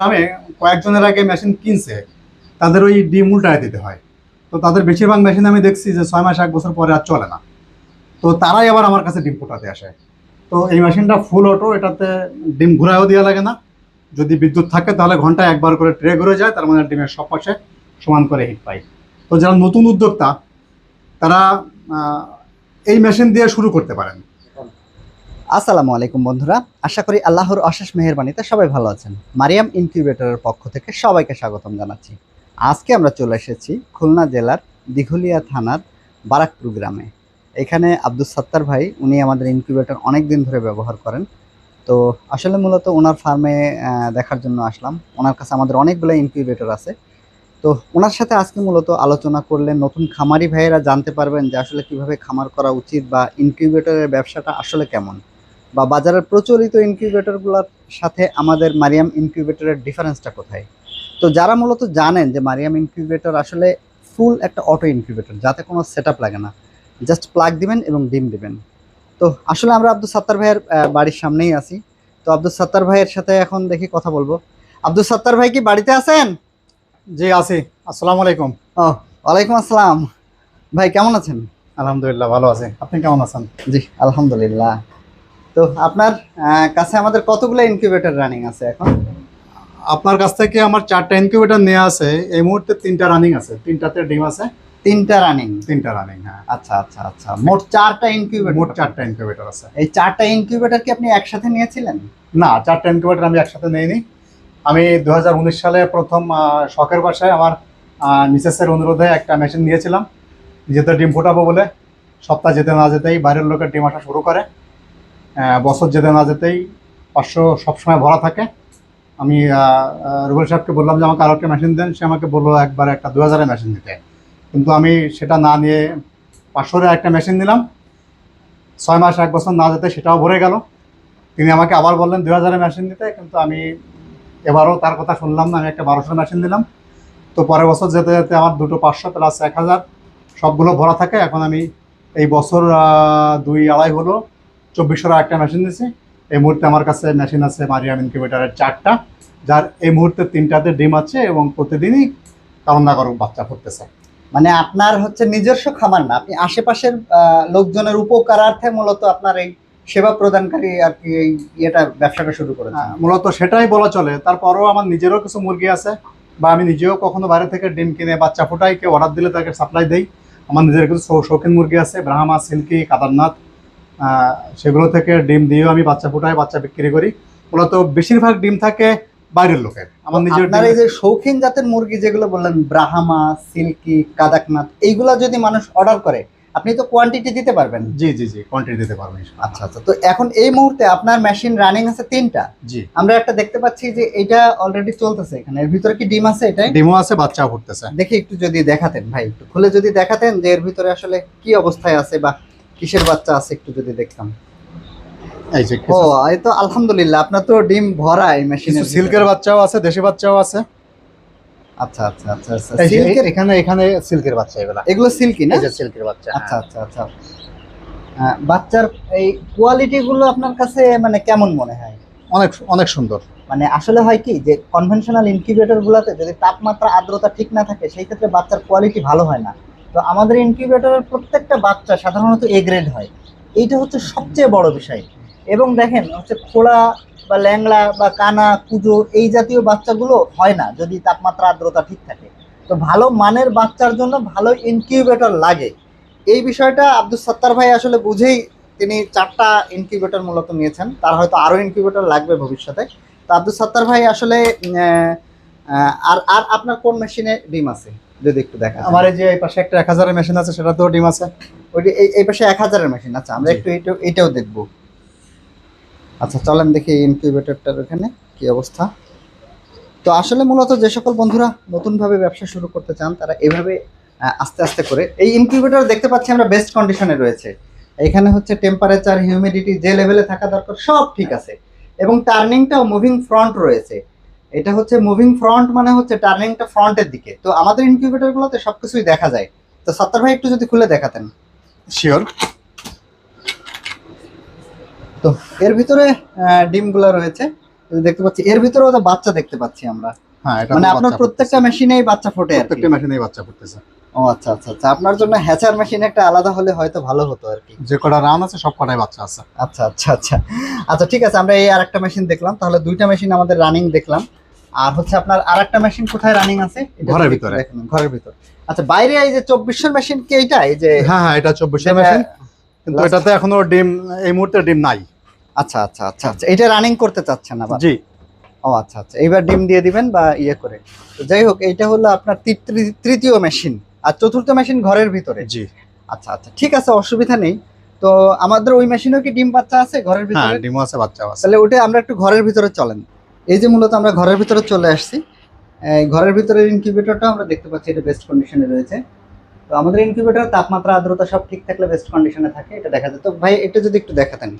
গ্রামে কয়েকজনের আগে মেশিন কিনছে, তাদের ওই ডিম উল্টায় দিতে হয়। তো তাদের বেশিরভাগ মেশিন আমি দেখছি যে ছয় মাস, এক বছর পরে আর চলে না। তো তারাই আবার আমার কাছে ডিম ফোটাতে আসে। তো এই মেশিনটা ফুল অটো এটাতে ডিম ঘুরায়ও দেওয়া লাগে না। যদি বিদ্যুৎ থাকে তাহলে ঘন্টায় একবার করে ট্রে ঘুরে যায়, তার মানে ডিমের সব পাশে সমান করে হিট পাই তো যারা নতুন উদ্যোক্তা, তারা এই মেশিন দিয়ে শুরু করতে পারেন। আসসালামু আলাইকুম বন্ধুরা। আশা করি আল্লাহর অশেষ মেহেরবানিতে সবাই ভালো আছেন। মারিয়াম ইনকিউবেটরের পক্ষ থেকে সবাইকে স্বাগতম জানাচ্ছি। আজকে আমরা চলে এসেছি খুলনা জেলার দিঘুলিয়া থানার বারাকপুর গ্রামে। এখানে আব্দুল সাত্তার ভাই, উনি আমাদের ইনকিউবেটর অনেক দিন ধরে ব্যবহার করেন। তো আসলে মূলত ওনার ফার্মে দেখার জন্য আসলাম। ওনার কাছে আমাদের অনেকগুলো ইনকিউবেটর আছে। তো ওনার সাথে আজকে মূলত আলোচনা করলে নতুন খামারি ভাইয়েরা জানতে পারবেন যে আসলে কীভাবে খামার করা উচিত বা ইনকিউবেটরের ব্যবসাটা আসলে কেমন। বা বাজারের প্রচলিত ইনকিউবেটরগুলোর সাথে আমাদের মারিয়াম ইনকিউবেটরের ডিফারেন্সটা কোথায়? তো যারা মূলত জানেন যে মারিয়াম ইনকিউবেটর আসলে ফুল একটা অটো ইনকিউবেটর যাতে কোনো সেট লাগে না। জাস্ট প্লাগ দিবেন এবং ডিম দিবেন। তো আসলে আমরা আব্দুল সাত্তার ভাইয়ের বাড়ির সামনেই আছি। তো আব্দুল সাত্তার ভাইয়ের সাথে এখন দেখি কথা বলব। আব্দুল সাত্তার ভাই কি বাড়িতে আছেন? জি আছি। আসসালামু আলাইকুম। ও ওয়ালাইকুম আসসালাম। ভাই কেমন আছেন? আলহামদুলিল্লাহ ভালো আছি। আপনি কেমন আছেন? জি আলহামদুলিল্লাহ। তো আপনার কাছে আমাদের কতগুলো ইনকিউবেটর রানিং আছে এখন? আপনার কাছ থেকে আমার চারটা ইনকিউবেটর নেওয়া আছে এই মুহূর্তে তিনটা রানিং আছে। তিনটাতে ডিম আছে। তিনটা রানিং তিনটা রানিং হ্যাঁ। আচ্ছা আচ্ছা আচ্ছা। মোট চারটা ইনকিউবেটর মোট চারটা ইনকিউবেটর আছে। এই চারটা ইনকিউবেটর কি আপনি একসাথে নিয়েছিলেন? না চারটা ইনকিউবেটর আমি একসাথে নেইনি। আমি দু হাজার উনিশ সালে প্রথম শখের বাসায় আমার মিসেসের অনুরোধে একটা মেশিন নিয়েছিলাম। যেতে ডিম ফোটাবো বলে। সপ্তাহ যেতে না যেতেই বাইরের লোকের ডিম আসা শুরু করে। বছর যেতে না যেতেই পাঁচশো সবসময় ভরা থাকে। আমি রুবেল সাহেবকে বললাম যে আমাকে আরও একটা মেশিন দেন। সে আমাকে বলল একবার একটা দু হাজারের মেশিন দিতে। কিন্তু আমি সেটা না নিয়ে পাঁচশোরে একটা মেশিন নিলাম। ছয় মাস, এক বছর না যেতে সেটাও ভরে গেল। তিনি আমাকে আবার বললেন দু হাজারের মেশিন দিতে, কিন্তু আমি এবারও তার কথা শুনলাম না। আমি একটা বারোশোর মেশিন দিলাম। তো পরের বছর যেতে যেতে আমার দুটো পাঁচশো প্লাস এক হাজার সবগুলো ভরা থাকে। এখন আমি এই বছর দুই আড়াই হলো। চব্বিশশোর একটা মেশিন দিয়েছি এই মুহূর্তে আমার কাছে মেশিন আছে মারিয়াম ইনকিউবেটারের চারটা যার এই মুহূর্তে তিনটাতে ডিম আছে এবং প্রতিদিনই কারণ না কারণ বাচ্চা ফুটতেছে মানে আপনার হচ্ছে নিজস্ব খামার না আপনি আশেপাশের লোকজনের উপকারার্থে মূলত আপনার এই সেবা প্রদানকারী আর কি এই ইয়েটা ব্যবসাটা শুরু করেছেন। হ্যাঁ, মূলত সেটাই বলা চলে। তারপরও আমার নিজেরও কিছু মুরগি আছে বা আমি নিজেও কখনো বাইরে থেকে ডিম কিনে বাচ্চা ফুটাই কেউ অর্ডার দিলে তাকে সাপ্লাই দেই। আমার নিজের কিছু শৌখিন মুরগি আছে ব্রাহ্মা সিল্কি কাদারনাথ সেগুলো থেকে ডিম দিয়েও আমি বাচ্চা ফুটাই বাচ্চা বিক্রি করি। মূলত বেশিরভাগ ডিম থাকে বাইরের লোকের। আমার নিজের আপনার এই যে শৌখিন জাতের মুরগি যেগুলো বললেন ব্রাহামা সিল্কি কাদাকনাথ এইগুলা যদি মানুষ অর্ডার করে আপনি তো কোয়ান্টিটি দিতে পারবেন। জি জি জি কোয়ান্টিটি দিতে পারবেন আচ্ছা আচ্ছা। তো এখন এই মুহূর্তে আপনার মেশিন রানিং আছে তিনটা। জি। আমরা একটা দেখতে পাচ্ছি যে এটা অলরেডি চলতেছে এখানে। এর ভিতরে কি ডিম আছে এটাই? ডিমও আছে বাচ্চাও ফুটতেছে। দেখি একটু যদি দেখাতেন ভাই একটু খুলে যদি দেখাতেন যে এর ভিতরে আসলে কি অবস্থায় আছে বা কিসের বাচ্চা আছে একটু যদি দেখতাম? ও এই তো আলহামদুলিল্লাহ আপনার তো ডিম ভরা এই মেশিনে সিল্কের বাচ্চাও আছে দেশি বাচ্চাও আছে। আচ্ছা আচ্ছা আচ্ছা আচ্ছা। সিল্কের এখানে এখানে সিল্কের বাচ্চা এগুলা। এগুলো সিল্কি না? সিল্কের বাচ্চা আচ্ছা আচ্ছা আচ্ছা। বাচ্চার এই কোয়ালিটি গুলো আপনার কাছে মানে কেমন মনে হয়? অনেক অনেক সুন্দর। মানে আসলে হয় কি যে কনভেনশনাল ইনকিউবেটর গুলোতে যদি তাপমাত্রা আর্দ্রতা ঠিক না থাকে সেই ক্ষেত্রে বাচ্চার কোয়ালিটি ভালো হয় না। তো আমাদের ইনকিউবেটরের প্রত্যেকটা বাচ্চা সাধারণত এ গ্রেড হয়। এইটা হচ্ছে সবচেয়ে বড় বিষয়। এবং দেখেন, হচ্ছে খোলা বা ল্যাংড়া বা কানা, কুজো এই জাতীয় বাচ্চাগুলো হয় না, যদি তাপমাত্রা, আর্দ্রতা ঠিক থাকে। তো ভালো মানের বাচ্চার জন্য ভালো ইনকিউবেটর লাগে। এই বিষয়টা আব্দুল সত্তার ভাই আসলে বুঝেই তিনি চারটা ইনকিউবেটর মূলত নিয়েছেন। তার হয়তো আরও ইনকিউবেটর লাগবে ভবিষ্যতে। তো আব্দুল সত্তার ভাই আসলে আর আর আপনার কোন মেশিনে ডিম আছে? যদি একটু দেখা আমার এই যে এই পাশে একটা এক হাজারের মেশিন আছে সেটাতেও ডিম আছে। ওইটি এই পাশে এক হাজারের মেশিন আচ্ছা আমরা একটু এটাও এটাও দেখব। আচ্ছা চলেন দেখি ইনকিউবেটরটার ওখানে কি অবস্থা। তো আসলে মূলত যে সকল বন্ধুরা নতুনভাবে ব্যবসা শুরু করতে চান তারা এভাবে আস্তে আস্তে করে এই ইনকিউবেটর দেখতে পাচ্ছি আমরা বেস্ট কন্ডিশনে রয়েছে। এখানে হচ্ছে টেম্পারেচার হিউমিডিটি যে লেভেলে থাকা দরকার সব ঠিক আছে। এবং টার্নিংটাও মুভিং ফ্রন্ট রয়েছে। এটা হচ্ছে মুভিং ফ্রন্ট মানে হচ্ছে টার্নিংটা ফ্রন্টের দিকে। তো আমাদের ইনকিউবেটরগুলোতে সবকিছুই দেখা যায়। তো সত্তর ভাই একটু যদি খুলে দেখাতেন। শিওর তো এর ভিতরে আহ, ডিমগুলো রয়েছে। দেখতে পাচ্ছি এর ভিতরেও তো বাচ্চা দেখতে পাচ্ছি আমরা। হ্যাঁ এটা মানে আপনার প্রত্যেকটা মেশিনেই বাচ্চা ফোটে প্রত্যেকটা মেশিনেই বাচ্চা ফুটতেছে। ও আচ্ছা আচ্ছা আচ্ছা। আপনার জন্য হ্যাচার মেশিন একটা আলাদা হলে হয়তো ভালো হতো আর কি। যে কটা রান আছে সব কটাই বাচ্চা আছে। আচ্ছা আচ্ছা আচ্ছা। আচ্ছা ঠিক আছে আমরা এই আরেকটা মেশিন দেখলাম। তাহলে দুইটা মেশিন আমাদের রানিং দেখলাম। আর হচ্ছে আপনার আরেকটা মেশিন কোথায় রানিং আছে? ঘরের ভিতরে। ঘরের ভিতরে। আচ্ছা বাইরে এই যে চব্বিশশো মেশিন কি এইটা? এই যে হ্যাঁ হ্যাঁ এটা চব্বিশের মেশিন কিন্তু এটাতে এখনও ডিম এই মুহূর্তে ডিম নাই। আচ্ছা আচ্ছা আচ্ছা আচ্ছা। এটা রানিং করতে চাচ্ছেন আবার? জি। ও আচ্ছা আচ্ছা। এইবার ডিম দিয়ে দিবেন বা ইয়ে করে। তো যাই হোক এইটা হলো আপনার তৃতীয় মেশিন আর চতুর্থ মেশিন ঘরের ভিতরে। জি। আচ্ছা আচ্ছা ঠিক আছে অসুবিধা নেই। তো আমাদের ওই মেশিনেও কি ডিম বাচ্চা আছে ঘরের হ্যাঁ ভিতরে? ডিমও আছে বাচ্চাও আছে। তাহলে ওটা আমরা একটু ঘরের ভিতরে চলেন। এই যে মূলত আমরা ঘরের ভিতরে চলে আসছি ঘরের ভিতরে ইনকিউবেটরটা আমরা দেখতে পাচ্ছি এটা বেস্ট কন্ডিশনে রয়েছে। তো আমাদের ইনকিউবেটর তাপমাত্রা আর্দ্রতা সব ঠিক থাকলে বেস্ট কন্ডিশনে থাকে এটা দেখা যায়। তো ভাই এটা যদি একটু দেখাতেন।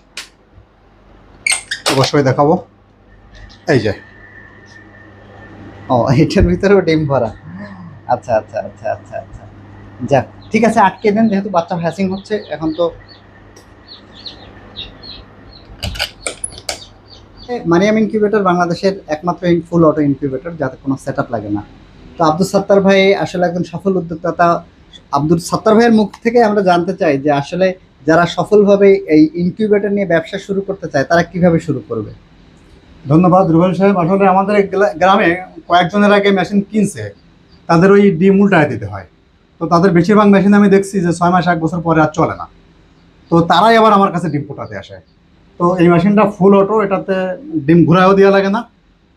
অবশ্যই দেখাবো। এই যে। ও এটার ভিতরেও ডিম ভরা। আচ্ছা আচ্ছা আচ্ছা আচ্ছা আচ্ছা। যাক ঠিক আছে আটকে দেন যেহেতু বাচ্চা হ্যাসিং হচ্ছে এখন তো মারিয়াম ইনকিউবেটর বাংলাদেশের একমাত্র ফুল অটো ইনকিউবেটর যাতে কোনো সেট লাগে না। তো আব্দুল সাত্তার ভাই আসলে একজন সফল উদ্যোক্তা। আব্দুল সাত্তার ভাইয়ের মুখ থেকে আমরা জানতে চাই যে আসলে যারা সফলভাবে এই ইনকিউবেটর নিয়ে ব্যবসা শুরু করতে চায়, তারা কীভাবে শুরু করবে? ধন্যবাদ, রুবেল সাহেব। আসলে আমাদের গ্রামে কয়েকজনের আগে মেশিন কিনছে। তাদের ওই ডিম উল্টায় দিতে হয়। তো তাদের বেশিরভাগ মেশিন আমি দেখছি যে ছয় মাস, এক বছর পরে আর চলে না। তো তারাই আবার আমার কাছে ডিম ফোটাতে আসে। তো এই মেশিনটা ফুল অটো এটাতে ডিম ঘুরায়ও দেওয়া লাগে না।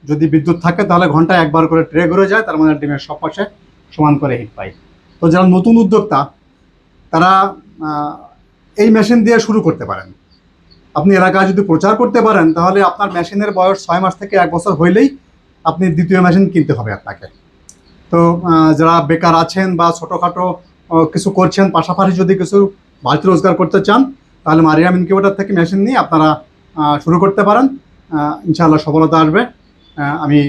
যদি বিদ্যুৎ থাকে, তাহলে ঘন্টায় একবার করে ট্রে ঘুরে যায়, তার মানে ডিমের সব পাশে সমান করে হিট পাই তো যারা নতুন উদ্যোক্তা, তারা এই মেশিন দিয়ে শুরু করতে পারেন। আপনি এলাকায় যদি প্রচার করতে পারেন, তাহলে আপনার মেশিনের বয়স ছয় মাস থেকে এক বছর হইলেই আপনি দ্বিতীয় মেশিন কিনতে হবে আপনাকে। তো যারা বেকার আছেন বা ছোটোখাটো কিছু করছেন, পাশাপাশি যদি কিছু বাড়তি রোজগার করতে চান তাহলে মারিয়াম ইনকিউবেটার থেকে মেশিন নিয়ে আপনারা শুরু করতে পারেন। ইনশাআল্লাহ সফলতা আসবে। আমি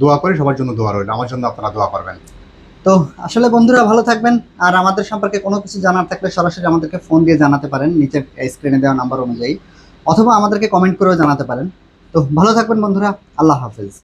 দোয়া করি, সবার জন্য দোয়া রইল। আমার জন্য আপনারা দোয়া করবেন। তো আসলে বন্ধুরা, ভালো থাকবেন। আর আমাদের সম্পর্কে কোনো কিছু জানার থাকলে সরাসরি আমাদেরকে ফোন দিয়ে জানাতে পারেন নিচে স্ক্রিনে দেওয়া নাম্বার অনুযায়ী। অথবা আমাদেরকে কমেন্ট করেও জানাতে পারেন। তো ভালো থাকবেন বন্ধুরা, আল্লাহ হাফেজ।